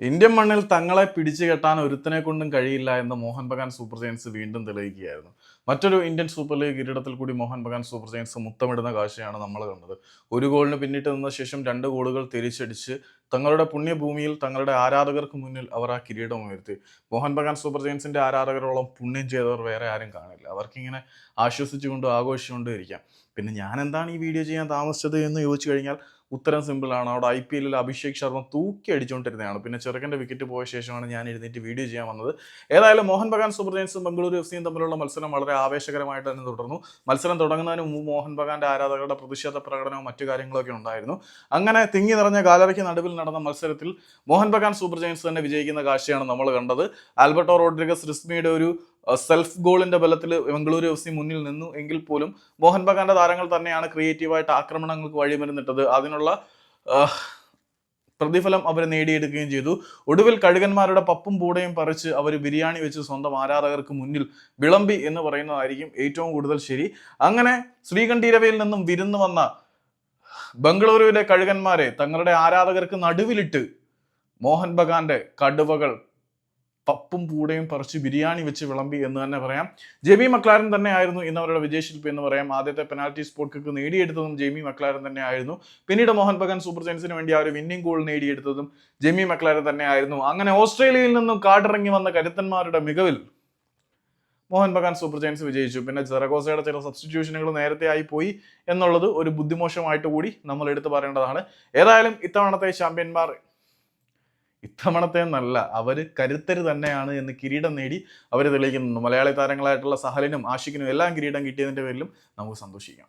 Indian മണ്ണിൽ തങ്ങളെ പിടിച്ചു കെട്ടാൻ ഒരുത്തനെ കൊണ്ടും കഴിയില്ല എന്ന് മോഹൻ ബഗാൻ സൂപ്പർ ജയൻസ് വീണ്ടും തെളിയിക്കുകയായിരുന്നു. മറ്റൊരു ഇന്ത്യൻ സൂപ്പർ ലീഗ് കിരീടത്തിൽ കൂടി മോഹൻ ബഗാൻ സൂപ്പർ ജയൻസ് മുത്തമിടുന്ന കാഴ്ചയാണ് നമ്മൾ കണ്ടത്. ഒരു ഗോളിന് പിന്നിട്ട് നിന്ന ശേഷം രണ്ട് ഗോളുകൾ തിരിച്ചടിച്ച് തങ്ങളുടെ പുണ്യഭൂമിയിൽ തങ്ങളുടെ ആരാധകർക്ക് മുന്നിൽ അവർ ആ കിരീടം ഉയർത്തി. മോഹൻ ബഗാൻ സൂപ്പർ ജയൻസിന്റെ ആരാധകരോളം പുണ്യം ചെയ്തവർ വേറെ ആരും കാണില്ല. അവർക്കിങ്ങനെ ആശ്വസിച്ചുകൊണ്ട് ആഘോഷിച്ചുകൊണ്ട് ഇരിക്കാം. പിന്നെ ഞാൻ എന്താണ് ഈ വീഡിയോ ചെയ്യാൻ താമസിച്ചത് എന്ന് ചോദിച്ചു കഴിഞ്ഞാൽ ഉത്തരം സിമ്പിളാണ് അവിടെ ഐ പി എല്ലിൽ അഭിഷേക് ശർമ്മ തൂക്കി അടിച്ചുകൊണ്ടിരുന്നതാണ്. പിന്നെ ചെറുക്കന്റെ വിക്കറ്റ് പോയ ശേഷമാണ് ഞാൻ എഴുന്നേറ്റ് വീഡിയോ ചെയ്യാൻ വന്നത്. ഏതായാലും മോഹൻ ബഗാൻ സൂപ്പർ ജയൻസും ബംഗളൂരു എഫ് സിയും തമ്മിലുള്ള മത്സരം വളരെ ആവേശകരമായിട്ട് തന്നെ തുടർന്നു. മത്സരം തുടങ്ങുന്നതിന് മുമ്പ് മോഹൻ ബഗാന്റെ ആരാധകരുടെ പ്രതിഷേധ പ്രകടനവും മറ്റു കാര്യങ്ങളൊക്കെ ഉണ്ടായിരുന്നു. അങ്ങനെ തിങ്ങി നിറഞ്ഞ ഗാലറിക്ക് നടുവിൽ നടന്ന മത്സരത്തിൽ മോഹൻ ബഗാൻ സൂപ്പർ ജയൻസ് തന്നെ വിജയിക്കുന്ന കാഴ്ചയാണ് നമ്മൾ കണ്ടത്. ആൽബർട്ടോ റോഡ്രിഗസ് റിസ്മിയുടെ ഒരു സെൽഫ് ഗോളിന്റെ ബലത്തിൽ ബംഗളൂരു എഫ് സി മുന്നിൽ നിന്നു എങ്കിൽ പോലും മോഹൻ ബഗാന്റെ താരങ്ങൾ തന്നെയാണ് ക്രിയേറ്റീവായിട്ട് ആക്രമണങ്ങൾക്ക് വഴിമരുന്നിട്ടത്. അതിനുള്ള പ്രതിഫലം അവർ നേടിയെടുക്കുകയും ചെയ്തു. ഒടുവിൽ കഴുകന്മാരുടെ പപ്പും പൂടയും പറിച്ച് അവർ ബിരിയാണി വെച്ച് സ്വന്തം ആരാധകർക്ക് മുന്നിൽ വിളമ്പി എന്ന് പറയുന്നതായിരിക്കും ഏറ്റവും കൂടുതൽ ശരി. അങ്ങനെ ശ്രീകണ്ഠീരവയിൽ നിന്നും വിരുന്നു വന്ന ബംഗളൂരുവിലെ കഴുകന്മാരെ തങ്ങളുടെ ആരാധകർക്ക് നടുവിലിട്ട് മോഹൻ ബഗാന്റെ കടുവകൾ പപ്പും പൂടയും പറിച്ച് ബിരിയാണി വെച്ച് വിളമ്പി എന്ന് തന്നെ പറയാം. ജെമി മക്ലാരൻ തന്നെയായിരുന്നു ഇന്ന് അവരുടെ വിജയശില്പി എന്ന് പറയാം. ആദ്യത്തെ പെനാൽറ്റി സ്പോട്ട് കിക്ക് നേടിയെടുത്തതും ജെമി മക്ലാരൻ തന്നെയായിരുന്നു. പിന്നീട് മോഹൻ ബഗാൻ സൂപ്പർ ജയൻസിന് വേണ്ടി ആ ഒരു വിന്നിംഗ് ഗോൾ നേടിയെടുത്തതും ജെമി മക്ലാരൻ തന്നെയായിരുന്നു. അങ്ങനെ ഓസ്ട്രേലിയയിൽ നിന്നും കാട്ടിറങ്ങി വന്ന കരുത്തന്മാരുടെ മികവിൽ മോഹൻ ബഗാൻ സൂപ്പർ ജയൻസ് വിജയിച്ചു. പിന്നെ ജെറഗോസയുടെ ചില സബ്സ്റ്റിറ്റ്യൂഷനുകൾ നേരത്തെ ആയി പോയി എന്നുള്ളത് ഒരു ബുദ്ധിമോശമായിട്ട് കൂടി നമ്മൾ എടുത്തു പറയേണ്ടതാണ്. ഏതായാലും ഇത്തവണത്തെ ചാമ്പ്യന്മാർ ഇത്തവണത്തെ നല്ല അവർ കരുത്തര് തന്നെയാണ് എന്ന് കിരീടം നേടി അവർ തെളിയിക്കുന്നു മലയാളി താരങ്ങളായിട്ടുള്ള സഹലിനും ആഷിഖിനും എല്ലാം കിരീടം കിട്ടിയതിന്റെ പേരിലും നമുക്ക് സന്തോഷിക്കാം.